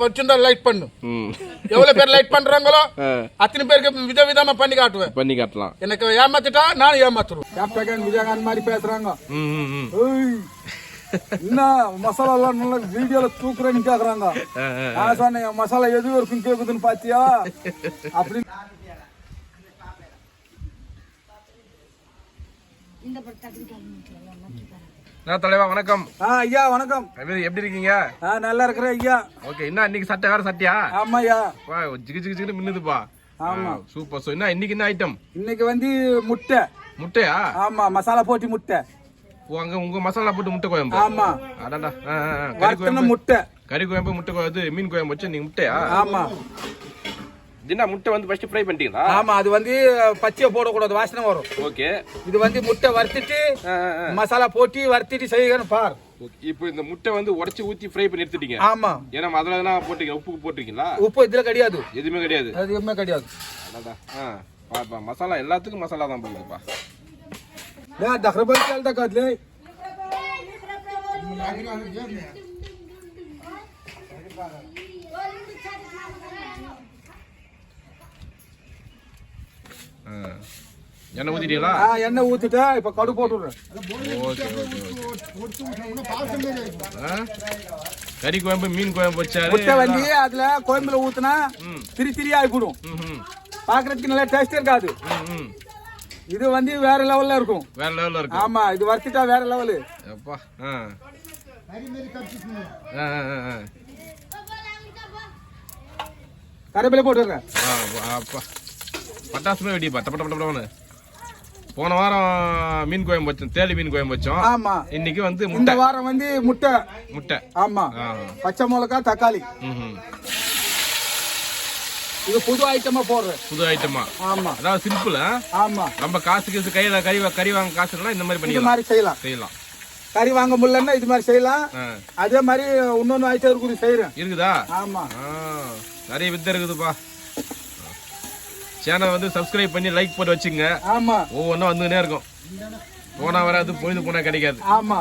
வச்சிருந்தா லைட் பண்ணு. எவ்வளவு பேர் லைட் பண்றாங்களோ அத்தனை பேருக்கு வித விதமா பண்ணி காட்டுவேன். பண்ணி காட்டலாம். எனக்கு ஏமாத்திட்டா நான் ஏமாத்துருவேன் கேப்டன் விஜயகாந்த் மாதிரி பேசுறாங்க. என்ன மசாலா எல்லாம் நல்லா வீடியோல தூக்குறேன்னு கேக்குறாங்க. நான் சொன்னேன் மசாலா எது வரைக்கும் கேக்குதுன்னு பாத்தியா? அப்படின்னு. நான் தலைவா வணக்கம். ஆ, ஐயா வணக்கம். எப்படி- எப்படி இருக்கீங்க? நல்லா இருக்கிறேன் ஐயா. ஓகே என்ன இன்னைக்கு சட்டை வேற சட்டையா? ஆமா ஐயா வா ஜிகு ஜிகு ஜிகு மின்னுதுப்பா. ஆமா. சூப்பர். சோ என்ன இன்னைக்கு என்ன ஐட்டம் இன்னைக்கு வந்து முட்டை. முட்டையா? ஆமா மசாலா போட்டி முட்டை. அங்க உங்க மசாலா போட்டு முட்டை குழம்பு? ஆமா. அடடா. கறி குழம்பு? முட்டை. கறி குழம்பு முட்டை குழம்பு மீன் குழம்பு வச்சு நீங்க முட்டையா? ஆமா. தினா முட்டை வந்து ஃபர்ஸ்ட் ஃப்ரை பண்ணிட்டீங்களா? ஆமா அது வந்து பச்சையை போடக்கூடாது வாசனை வரும். ஓகே. இது வந்து முட்டை வறுத்துட்டு மசாலா போட்டு வறுத்துட்டு செய்யணும் பார். இப்போ இந்த முட்டை வந்து உடைச்சு ஊத்தி ஃப்ரை பண்ணி எடுத்துட்டீங்க. ஆமா. ஏன்னா அதுல தான் போட்டுருக்கீங்க உப்பு போட்டிருக்கீங்களா? உப்பு இதுல கிடையாது. எதுவுமே கிடையாது. எதுவுமே கிடையாது. பாப்பா மசாலா எல்லாத்துக்கும் மசாலா தான் போடுங்கப்பா لا ده خربان قال ده قد ليه من عجل عن எண்ணெய் ஊத்திட்டீங்களா? ஆ எண்ணெய் ஊத்திட்டா இப்ப கடு போட்டுறேன் ஓகே ஓகே ஓகே? கறி குழம்பு மீன் குழம்பு வச்சாரு. முட்டை வந்து அதுல கோயம்புல ஊத்துனா திரி திரி ஆயிடும் பாக்குறதுக்கு நல்லா டேஸ்ட் இருக்காது. இது வந்து வேற லெவல்ல இருக்கும். வேற லெவல்ல இருக்கு ஆமா இது வறுத்துட்டா வேற லெவலு அப்பா. கருவேப்பிலை போட்டுறேன் ஆ, அப்பா. பட்டாசுமே வெடிப்பா. டப்ப டப்ப போன வாரம் மீன் குழம்பு வச்சோம் தேலி மீன் குழம்பு வச்சோம். ஆமா. இன்னைக்கு வந்து இந்த முட்டை. வாரம் வந்து முட்டை. முட்டை. ஆமா. ஆ. பச்சை மிளகா தக்காளி. ம், ம். இது புது ஐட்டமா போடுறேன். புது ஐட்டமா ஆமா. அதாவது சிம்பிள் ஆமா. நம்ம காசு கீசு கையில கறி வா- கறி வாங்க காசு இல்லைனா இந்த மாதிரி இது பண்ணிக்கலாம். மாதிரி செய்யலாம். செய்யலாம். கறி வாங்க முடியலன்னா இது மாதிரி செய்யலாம். ஆ. அதே மாதிரி இன்னொன்னு ஐட்டம் இருக்குது செய்யறேன் இருக்குதா? ஆமா. ஆ, நிறைய வித்தை இருக்குதுப்பா. சேனல் வந்து சப்ஸ்கிரைப் பண்ணி லைக் போட்டு வச்சுங்க ஆமா. ஒவ்வொன்றும் வந்துனே இருக்கும். போனா வராது பொழுது போனா கிடைக்காது. ஆமா.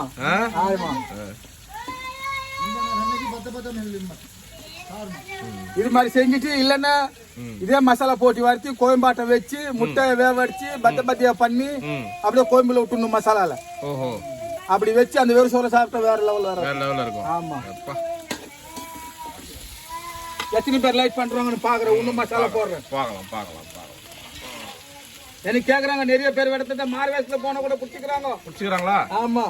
இது மாதிரி செஞ்சுட்டு இல்லன்னா இதே மசாலா போட்டு வறுத்து கோயம்பாட்டை வச்சு முட்டை வேவடிச்சு பத்த பத்தியா பண்ணி. அப்படியே கோயம்புல விட்டுணும் மசாலால. ஓஹோ. அப்படி வச்சு அந்த வெறும் சோறை சாப்பிட்டா வேற லெவல் வேற லெவல்ல இருக்கும். ஆமா. எத்தனை பேர் லைட் பண்றாங்கன்னு பாக்குறேன் இன்னும் மசாலா போடுறேன். பார்க்கலாம் பார்க்கலாம் பார்க்கலாம். எனக்கு கேக்குறாங்க நிறைய பேர் இடத்துல மாறு வேஷத்துல போனா கூட பிடிச்சிக்கிறாங்க. பிடிச்சிக்கிறாங்களா? ஆமா.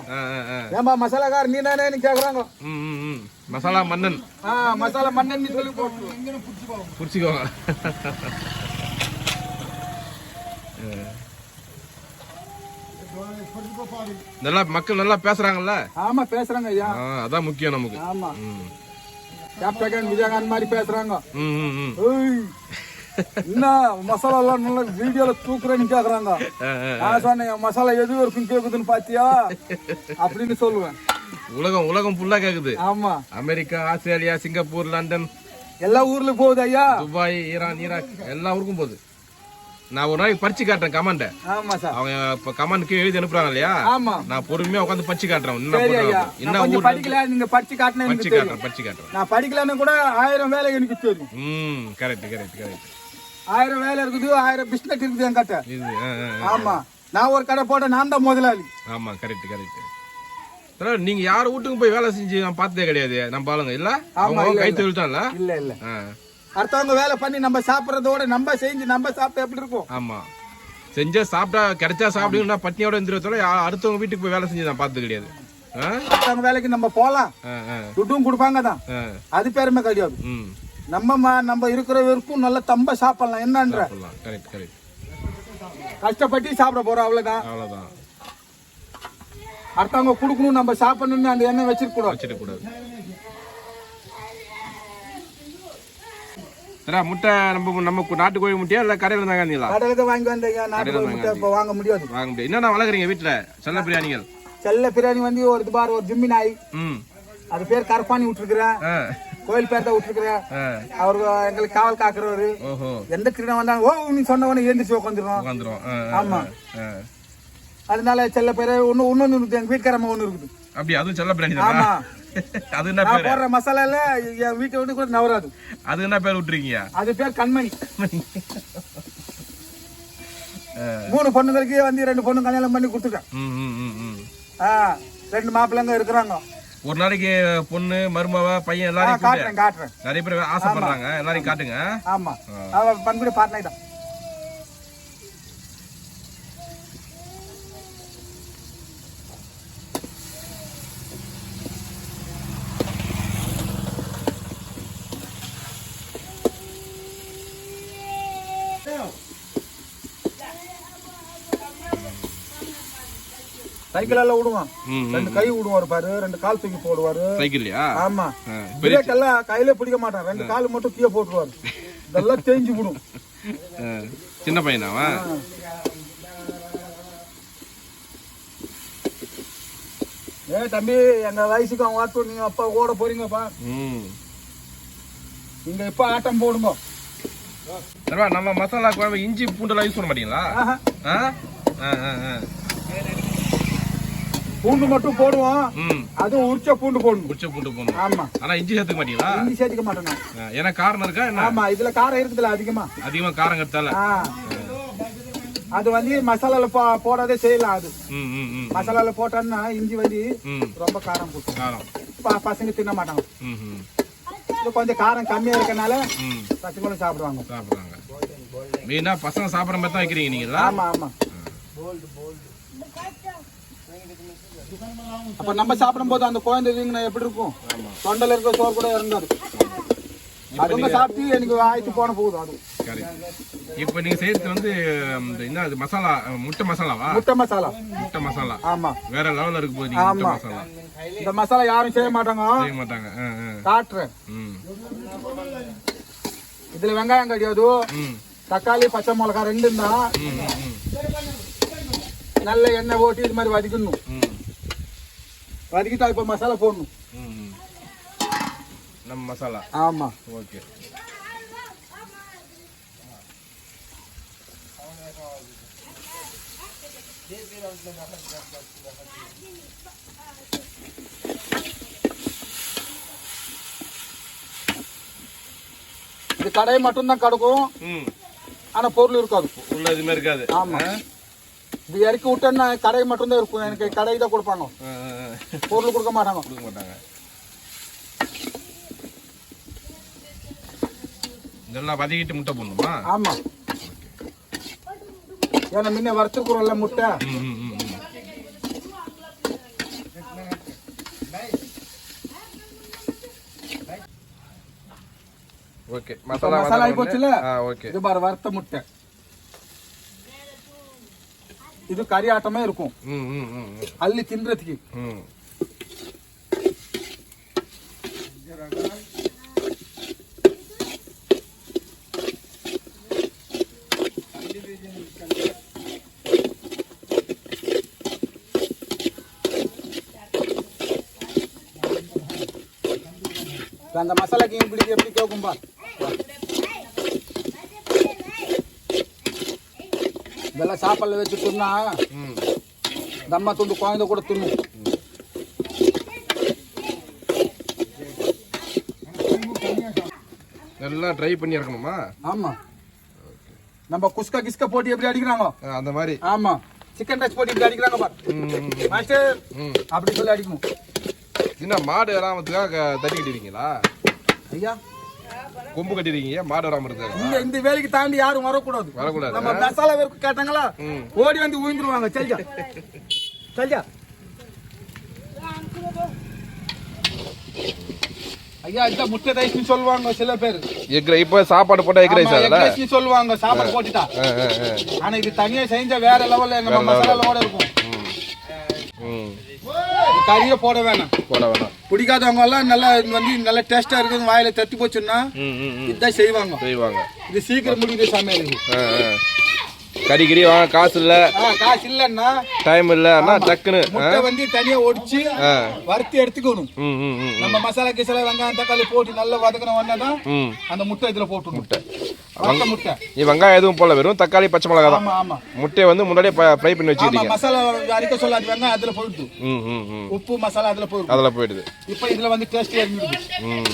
ஏன்பா மசாலாக்கார நீ தானே கேக்குறாங்க. மசாலா மன்னன். ஆ மசாலா மண்ணெண்ணி சொல்லி போட்டு பிடிச்சிக்கோங்க. நல்லா மக்கள் நல்லா பேசுறாங்கல்ல? ஆமா பேசுறாங்க ஐயா. அதான் முக்கியம் நமக்கு. ஆமா. கேப்டன் விஜயகாந்த் மாதிரி பேசுறாங்க. என்ன மசாலா எல்லாம் நல்லா வீடியோல தூக்குறேன்னு கேக்குறாங்க. நான் சொன்னேன் மசாலா எது வரைக்கும் கேக்குதுன்னு பாத்தியா? அப்படின்னு சொல்லுவேன். உலகம் உலகம் ஃபுல்லா கேக்குது. ஆமா. America Australia Singapore London. எல்லா ஊர்ல போகுது ஐயா. Dubai Iran Iraq. எல்லா ஊருக்கும் போகுது. நான் ஒரு நாளைக்கு படிச்சு காட்டுறேன் கமாண்ட ஆமா சார். அவங்க இப்ப கமாண்டுக்கு எழுதி அனுப்புறாங்க இல்லையா? ஆமா. நான் பொறுமையா உட்காந்து படிச்சு காட்டுறேன். நான் என்ன ஊர்ல படிக்கல நீங்க படிச்சு காட்டினா படிச்சு தெரியும். காட்டுறேன் படிச்சு காட்டுறேன். நான் படிக்கலன்னு கூட ஆயிரம் வேலை எனக்கு தெரியும். ம் கரெக்ட் கரெக்ட் கரெக்ட் ஆயிரம் வேலை இருக்குது ஆயிரம் பிஸ்னஸ் இருக்குது என் கிட்ட. ஆமா. நான் ஒரு கடை போட்ட நான் தான் முதலாளி. ஆமா கரெக்ட் கரெக்ட் நீங்க யார் வீட்டுக்கும் போய் வேலை செஞ்சு நான் பார்த்ததே கிடையாது. நம்ம ஆளுங்க இல்ல? அவங்க இல்ல, கை இல்ல. இல்ல அடுத்தவங்க வேலை பண்ணி நம்ம சாப்பிடறதோட நம்ம செஞ்சு நம்ம சாப்பிட்டா எப்படி இருக்கும்? ஆமா. செஞ்சா சாப்பிட்டா கிடைச்சா சாப்பிடுங்கன்னா பட்னியோட இருந்துருவத்தோட அடுத்தவங்க வீட்டுக்கு போய் வேலை செஞ்சு நான் பார்த்தது கிடையாது? அடுத்தவங்க வேலைக்கு நம்ம ஆ, துட்டும் கொடுப்பாங்க தான். அது பெருமை கிடையாது. நம்ம நம்ம இருக்கிற வரைக்கும் நல்ல தம்ப சாப்பிடலாம். என்னன்ற? கஷ்டப்பட்டு சாப்பிட போறோம் அவ்வளவுதான். அவ்வளவுதான். அடுத்தவங்க கொடுக்கணும் நம்ம சாப்பிடணும்னு அந்த எண்ணம் வச்சிருக்க கூடாது சரா முட்டை நம்ம நம்ம கு- நாட்டு கோழி முட்டையா இல்ல கடையில தான் வாங்கி வந்தீங்க. நாட்டு கோழி முட்டை இப்ப வாங்க முடியாது. வாங்க முடியாது. என்னென்ன வளர்க்குறீங்க வீட்டுல? செல்ல பிரியாணிகள். செல்ல பிரியாணி வந்து ஒரு பார் ஒரு ஜிம்மி நாய். அது பேர் கருப்பாணி விட்டுருக்கிறேன். கோயில் பேர் தான் விட்டுருக்கிறேன் அவரு எங்களுக்கு காவல் காக்குறவரு. எந்த திருடம் வந்தாலும் ஓ நீ சொன்ன உடனே எழுந்திரிச்சு உட்காந்துரும் ஆமா. அதனால செல்ல பேரு ஒண்ணு இன்னொன்னு இருக்குது. எங்க வீட்டுக்காரம்மா ஒண்ணு இருக்குது. அப்படி அதுவும் செல்ல பிராணி ஆமா. அது என்ன பேரு? போடுற மசாலால என் வீட்டை விட்டு கூட நவராது. அது என்ன பேர் விட்டுருக்கீங்க? அது பேர் கண்மணி. மூணு பொண்ணுங்களுக்கு வந்து ரெண்டு பொண்ணு கல்யாணம் பண்ணி கொடுத்துட்டேன் ரெண்டு மாப்பிள்ளைங்க இருக்கிறாங்க. ஒரு நாளைக்கு பொண்ணு மருமவ பையன் எல்லாரையும் காட்டுறேன் காட்டுறேன். நிறைய பேர் ஆசைப்படுறாங்க. எல்லாரையும் காட்டுங்க. ஆமா. அவ பண்புடி பார்ட்னர் தான். சைக்கிள் எல்லாம் விடுவான். ரெண்டு கை விடுவாரு பாரு ரெண்டு கால் தூக்கி போடுவாரு. சைக்கிள்லையா? ஆமா. பிரேக் எல்லாம் கையில பிடிக்க மாட்டான். ரெண்டு கால் மட்டும் கீழே போட்டுருவாரு. இதெல்லாம் தேஞ்சு விடும். சின்ன பையனாவா? ஏ தம்பி எங்க வயசுக்கு அவங்க ஆட்டும் நீங்க அப்பா ஓட போறீங்கப்பா. ம். நீங்க இப்ப ஆட்டம் போடுங்க. சரிவா நம்ம மசாலா குழம்பு இஞ்சி பூண்டெல்லாம் யூஸ் பண்ண மாட்டீங்களா. பூண்டு மட்டும் போடுவோம். அதுவும் உரிச்ச பூண்டு போடணும். குச்ச பூண்டு போடணும். ஆமா. ஆனா இஞ்சி சேர்த்துக்க மாட்டீங்களா? இஞ்சி சேர்த்துக்க. ஆ, ஏன்னா காரணம் இருக்கா என்ன? ஆமா இதுல காரம் இருக்குதுல்ல அதிகமா. அதிகமா காரம் ஆ. அது வந்து மசாலால போடாதே செய்யலாம் அது. மசாலால போட்டோம்னா இஞ்சி வந்து ரொம்ப காரம் காரம். பசங்க தின்ன மாட்டாங்க. கொஞ்சம் காரம் கம்மியா இருக்கனால பசங்களும் சாப்பிடுவாங்க. சாப்பிட்றாங்க. மெயினா பசங்க சாப்பிட்ற மாதிரி தான் வைக்கிறீங்க நீங்களா ஆமா ஆமா. அப்ப நம்ம சாப்பிடும் போது அந்த குழந்தை எப்படி இருக்கும்? தொண்டல இருக்க சோறு கூட இறங்காது அதுங்க சாப்பிட்டு எனக்கு ஆயிட்டு போன போகுது அது. இப்போ நீங்க செய்யறது வந்து இந்த என்ன அது மசாலா முட்டை மசாலாவா? முட்டை மசாலா. முட்டை மசாலா. ஆமா. வேற லெவல்ல இருக்கு போது முட்டை. மசாலா. இந்த மசாலா யாரும் செய்ய மாட்டாங்க. செய்ய மாட்டாங்க. காட்டுறேன். இதுல வெங்காயம் கிடையாது தக்காளி பச்சை மிளகாய் ரெண்டும் தான் நல்ல எண்ணெய் ஓட்டி இது மாதிரி வதக்கணும் வதக்கிட்டா இப்ப மசாலா போடணும். நம்ம மசாலா? ஆமா. ஓகே. இது கடை மட்டும்தான் கிடக்கும். ஆனா பொருள் இருக்காது. உள்ள எதுவுமே இருக்காது. ஆமா. இது இறக்கி விட்டேன்னா கடை மட்டும்தான் இருக்கும். எனக்கு கடை தான் கொடுப்பாங்க. பொருள் கொடுக்க மாட்டாங்க. கொடுக்க மாட்டாங்க. இதெல்லாம் வதக்கிட்டு முட்டை போடணுமா? ஆமா. ஏன்னா முன்ன வறுத்துக்குறோம்ல முட்டை. ம் ம் ம் ம். ஓகே. மசாலா மசாலா ஆகி போச்சுல? ஓகே. இது பாரு வறுத்த முட்டை. இது கறி ஆட்டமே இருக்கும். அள்ளி தின்றதுக்கு. அந்த மசாலாக்கு இப்படி எப்படி கேட்கும் பார். இதெல்லாம் சாப்பாடுல வச்சு தின்னா ம் தம்மா துண்டு குழந்தை கூட தின்னும் நல்லா ட்ரை பண்ணி இறக்கணுமா? ஆமா. நம்ம குஸ்கா கிஸ்கா போட்டு எப்படி அடிக்கிறாங்க ஆ, அந்த மாதிரி. ஆமா. சிக்கன் ரைஸ் போட்டு இப்படி அடிக்கிறாங்க பார். மாஸ்டர் அப்படி சொல்லி அடிக்கணும். என்ன மாடு வராமத்துக்காக தட்டி கட்டிருக்கீங்களா? ஐயா. கொம்பு கட்டிருக்கீங்க மாடு வராம இருக்காங்க இந்த இந்த வேலைக்கு தாண்டி யாரும் வரக்கூடாது. வரக்கூடாது. நம்ம மசாலா வேறு கேட்டாங்களா. ஓடி வந்து உயிந்துருவாங்க சரிஜா சரிஜா ஐயா இதான் முட்டை ரைஸ்னு சொல்லுவாங்க சில பேர். எக் ரை- இப்போ சாப்பாடு போட்டா எக் ரைஸ் ஆமா, அதில் egg rice னு சொல்லுவாங்க. சாப்பாடு போட்டுட்டா. ஆனா இது தனியா செஞ்சா வேற லெவல்ல நம்ம மசாலாவோட இருக்கும். கறியே போட வேணாம். போட வேணாம். பிடிக்காதவங்க எல்லாம் நல்லா இது வந்து நல்ல டேஸ்டா இருக்குது வாயில தட்டி போச்சுன்னா இதுதான் செய்வாங்க. செய்வாங்க. இது சீக்கிரம் முடியுது சமையல் கறி கிரி வாங்க காசு இல்ல. காசு இல்லைன்னா டைம் இல்ல அண்ணா டக்குன்னு? முட்டை வந்து தனியா ஒடிச்சு. வறுத்து எடுத்துக்கணும். நம்ம மசாலா கிசாலா வெங்காயம் தக்காளி போட்டு நல்லா வதக்கின உடனே தான் அந்த முட்டை இதுல போட்டு முட்டை. நீ வெங்காயம் எதுவும் போல வெறும் தக்காளி பச்சை மிளகா தான் முட்டையை வந்து முன்னாடியே ஃப்ரை பண்ணி வச்சுக்கிட்டீங்க. மசாலா அரைக்க சொல்லாது வெங்காயம் அதுல போயிடுது. ம் ம் ம். உப்பு மசாலா அதுல போயிடுது. அதில் போயிடுது. இப்போ இதுல வந்து டேஸ்ட் ம்.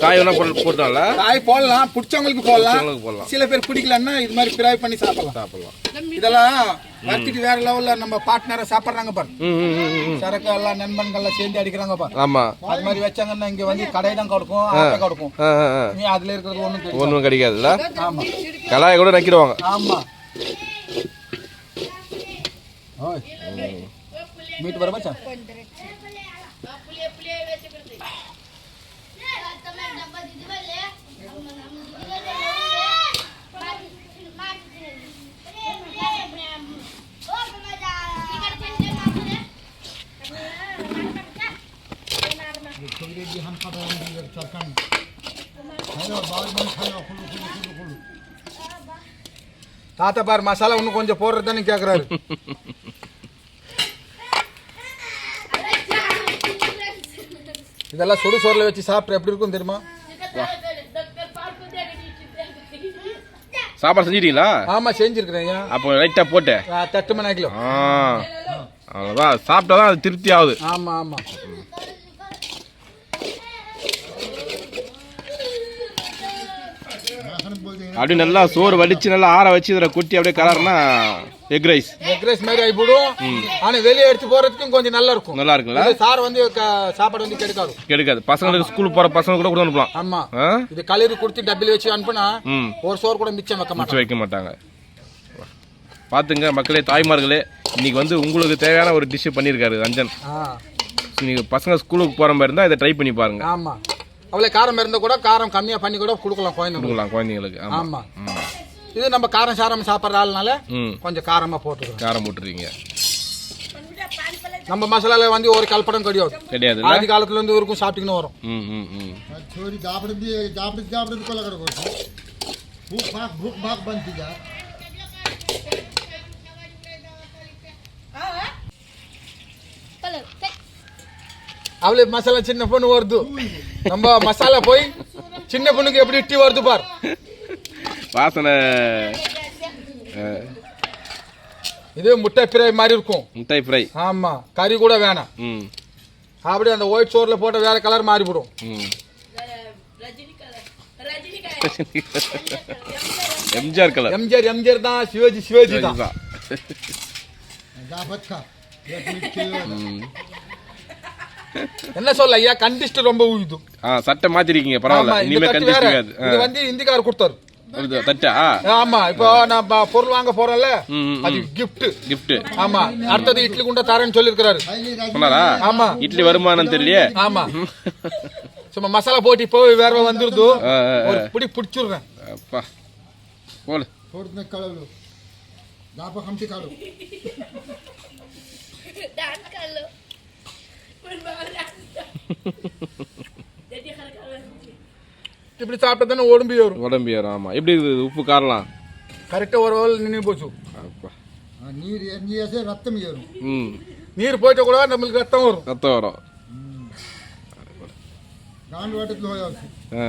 காய் வேணா போட்டு போட்டோம்ல காய் போடலாம் பிடிச்சவங்களுக்கு போடலாம். போடலாம். சில பேர் பிடிக்கலன்னா இது மாதிரி ஃப்ரை பண்ணி சாப்பிடலாம். சாப்பிடலாம். இதெல்லாம் வறுத்துட்டு வேற லெவல்ல நம்ம பார்ட்னரை சாப்பிடுறாங்க பாரு. சரக்கு எல்லாம் நண்பன்கள்லாம் சேர்ந்து அடிக்கிறாங்க பாரு. ஆமாம் அது மாதிரி வச்சாங்கன்னா இங்க வந்து கடை தான் கொடுக்கும் ஆட்டை கொடுக்கும் நீ அதுல இருக்கிறது ஒண்ணும் ஒன்றும் கிடைக்காதுல்ல? ஆமா. கலாயை கூட நக்கிடுவாங்க. ஆமா. ஓய் மீட் வர மச்சான் தாத்தா பாரு மசாலா இன்னும் கொஞ்சம் போடுறதுன்னு கேக்குறாரு இதெல்லாம் சுடு சோறுல வச்சு சாப்பிட்டு எப்படி இருக்கும் தெரியுமா சாப்பாடு செஞ்சிட்டீங்களா ஆமா செஞ்சிருக்கிறேன் அப்போ லைட்டாக போட்டு தட்டு மணி ஆ அவ்வளோதான் சாப்பிட்டா தான் அது திருப்தி ஆகுது ஆமா ஆமா அப்படியே நல்லா சோறு வடிச்சு நல்லா ஆற வச்சு இதில் குட்டி அப்படியே கலர்னா எக் ரைஸ் எக் ரைஸ் மாதிரி ஆகிப்போடும் ஆனா வெளியே எடுத்து போறதுக்கும் கொஞ்சம் நல்லா இருக்கும் நல்லா இருக்குல்ல சார் வந்து சாப்பாடு வந்து கெடுக்காது. கெடுக்காது. பசங்களுக்கு ஸ்கூலுக்கு போகிற பசங்க கூட கூட அனுப்பலாம் ஆமா. ஆ? இது கலரி கொடுத்து டப்பில் வச்சு அனுப்புனா ஒரு சோறு கூட மிச்சம் வைக்க மிச்சம் வைக்க மாட்டாங்க. பார்த்துங்க மக்களே தாய்மார்களே இன்னைக்கு வந்து உங்களுக்கு தேவையான ஒரு டிஷ்ஷு பண்ணியிருக்காரு ரஞ்சன். நீங்கள் பசங்க ஸ்கூலுக்கு போகிற மாதிரி இருந்தால் இதை ட்ரை பண்ணி பாருங்க. ஆமா. அவ்வளோ காரம் இருந்தால் கூட காரம் கம்மியாக பண்ணி கூட கொடுக்கலாம் குழந்தைங்களுக்கு. கொடுக்கலாம் குழந்தைங்களுக்கு ஆமாம் இது நம்ம காரம் சாரம் சாப்பிட்ற ஆளுனால கொஞ்சம் காரமாக போட்டுக்கிறோம் காரம் போட்டுருவீங்க நம்ம மசாலால வந்து ஒரு கலப்படம் கிடையாது. கிடையாது ஆதி காலத்துல இருந்து இருக்கும் சாப்பிட்டுக்கின்னு வரும். சோரி சாப்பிடுறது சாப்பிட்டு சாப்பிடுறது கொள்ள கிடக்கும் அவளே மசாலா சின்ன பொண்ணு வருது. நம்ம மசாலா போய் சின்ன பொண்ணுக்கு எப்படி இட்டி வருது பார். வாசனை இது முட்டை பிரை மாதிரி இருக்கும். முட்டை ஃப்ரை. ஆமா கறி கூட வேணாம். ம். அப்படியே அந்த ஒயிட் சோறுல போட்ட வேற கலர் மாறி போடும் எம்ஜிஆர் கலர் எம்ஜிஆர் எம்ஜிஆர் தான் சிவாஜி சிவாஜி தான். என்ன சொல்ல ஐயா கண்டிஸ்ட் ரொம்ப உயுது. சட்டை மாத்திருக்கீங்க பரவாயில்ல. இனிமே கண்டிஸ்ட் இது வந்து இந்திக்கார் கொடுத்தாரு. தட்டா? ஆமா இப்போ நான் பொருள் வாங்க போறேன்ல. அது கிஃப்ட் ஆமா அடுத்தது இட்லி குண்டா தரேன்னு சொல்லிருக்காரு சொன்னாரா? ஆமா. இட்லி வருமானம் தெரியலையே? ஆமா. சும்மா மசாலா போட்டி போய் வேற வந்துருது. பிடி பிடிச்சிடுறேன் அப்பா இப்படி சாப்பிட்டா தானே உடம்பு ஏறும். உடம்பு ஏறும் ஆமாம் எப்படி இருக்குது? உப்பு காரலாம் கரெக்டாக ஒரு வேலை நின்று போச்சு. நீர் நீர் ரத்தம் ஏறும். ம். நீர் போயிட்ட கூட நம்மளுக்கு ரத்தம் வரும். ரத்தம் வரும். காண்டு வாட்டத்தில் ஆ.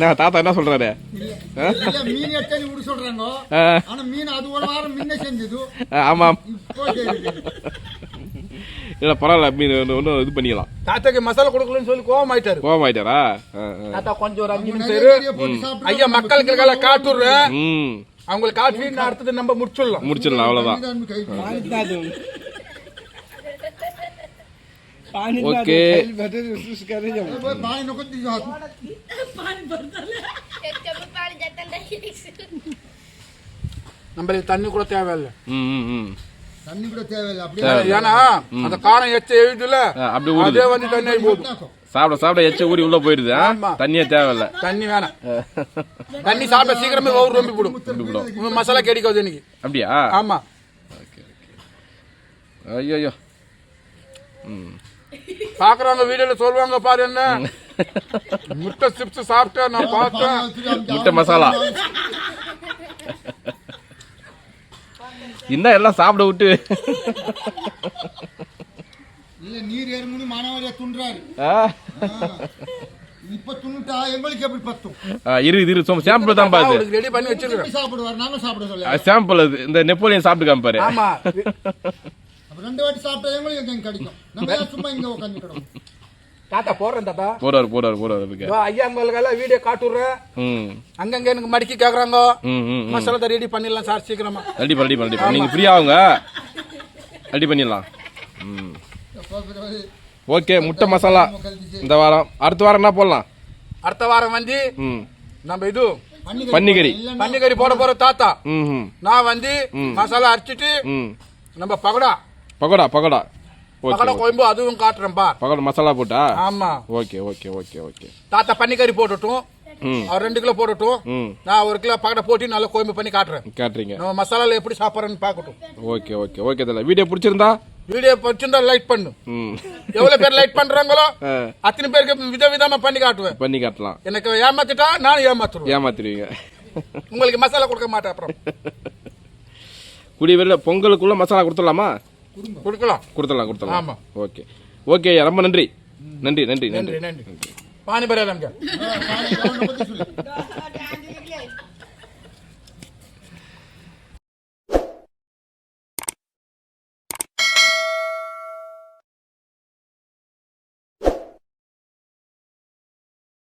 நான் தாத்தா என்ன சொல்றாரு மீன் எத்தனை பரவாயில்ல மீன் ஒன்றும் இது பண்ணிக்கலாம் தாத்தாக்கு மசாலா கொடுக்கலன்னு சொல்லி கோவம் ஆயிட்டாரு கோவம் ஆயிட்டாரா ஐயா மக்களுக்கு இருக்கல காட்டுறேன் அவங்களுக்கு காட்டி அடுத்தது நம்ம முடிச்சிடலாம் முடிச்சிடலாம் அவ்வளவுதான் ओके। நம்மளுக்கு தண்ணி கூட தேவையில்ல தண்ணி கூட தேவையில்ல ஏன்னா அந்த காரம் எச்ச எழுதுல அப்படி அதே வந்து தண்ணி போதும் சாப்பிட சாப்பிட எச்ச ஊறி உள்ள போயிருது தண்ணியே தேவையில்ல தண்ணி வேணாம் தண்ணி சாப்பிட சீக்கிரமே ஒரு ரொம்பி போடும் மசாலா கிடைக்காது எனக்கு அப்படியா ஆமா ஓகே ஓகே ஐயோ ம் பாக்குறவங்க வீடியோல சொல்லுவாங்க பாரு என்ன? முட்டை சிப்ஸ் சாப்பிட்டேன் நான் பார்த்தேன். முட்டை மசாலா. என்ன எல்லாம் சாப்பிட விட்டு. இல்ல நீர் ஏறுமுன்னு மாணவரையா துண்டுறாரு ஆ? இப்ப துண்ணுட்டா எங்களுக்கு எப்படி பத்தும்? இரு இரு சும்மா சாம்பிள் தான் பாது அவருக்கு ரெடி பண்ணி வச்சிருக்கிறேன். எப்படி சாப்பிடுவார்? நானும் சாப்பிட சொல்ல சாம்பிள் அது. இந்த நெப்போலியன் சாப்பிட்டு காமிப்பாரு ரெண்டு வாட்டி சாப்பிட்டா எங்களுக்கு எங்க கிடைக்கும். நம்ம ஏன் சும்மா இங்க உட்காந்துக்கிறோம் தாத்தா போடுறேன் தாத்தா. போறாரு போறாரு போறாரு அதுக்கு. ஐயா உங்களுக்கெல்லாம் வீடியோ காட்டுறேன் ம். அங்கங்க எனக்கு மடிக்கி கேக்குறாங்க. ம் ம் ம். மசாலா ரெடி பண்ணிடலாம் சார் சீக்கிரமா. ரெடி பண்ணி ரெடி பண்ணி நீங்க ஃப்ரீ ஆகுங்க. ரெடி பண்ணிடலாம். ம். ஓகே முட்டை மசாலா இந்த வாரம். அடுத்த வாரம் என்ன போடலாம்? அடுத்த வாரம் வந்து ம். நம்ம இது பன்னிக்கறி பன்னிக்கறி போட போற தாத்தா. ம் ம். நான் வந்து மசாலா அரைச்சிட்டு ம். நம்ம பகடா பகோடா பகோடா பகடா கோயம்பு அதுவும் காட்டுறேன் பகோடா மசாலா போட்டா? ஆமா. Okay okay okay okay. தாத்தா பன்னிக்கறி போட்டுட்டும். அவர் ரெண்டு கிலோ போட்டுட்டும். நான் ஒரு கிலோ பகடா போட்டு நல்லா கோயம்பு பண்ணி காட்டுறேன். காட்டுறீங்க. நம்ம மசாலால எப்படி சாப்பிட்றேன்னு பார்க்கட்டும். ஓகே ஓகே ஓகே தல. வீடியோ பிடிச்சிருந்தா? வீடியோ பிடிச்சிருந்தா லைக் பண்ணு. எவ்வளவு பேர் லைக் பண்றாங்களோ அத்தனை பேருக்கு வித விதமா பண்ணி காட்டுவேன். பண்ணி காட்டலாம். எனக்கு ஏமாத்திட்டா நான் ஏமாத்துருவேன் ஏமாத்திடுவீங்க. உங்களுக்கு மசாலா கொடுக்க மாட்டேன் அப்புறம். குடி வெளில பொங்கலுக்குள்ள மசாலா கொடுத்துடலாமா? கொடுக்கலாம். கொடுத்துடலாம் கொடுத்துடலாம். ஆமா. ஓகே. ஓகே ரொம்ப நன்றி. நன்றி நன்றி நன்றி. நன்றி நன்றி. பானி பரவாயில்ல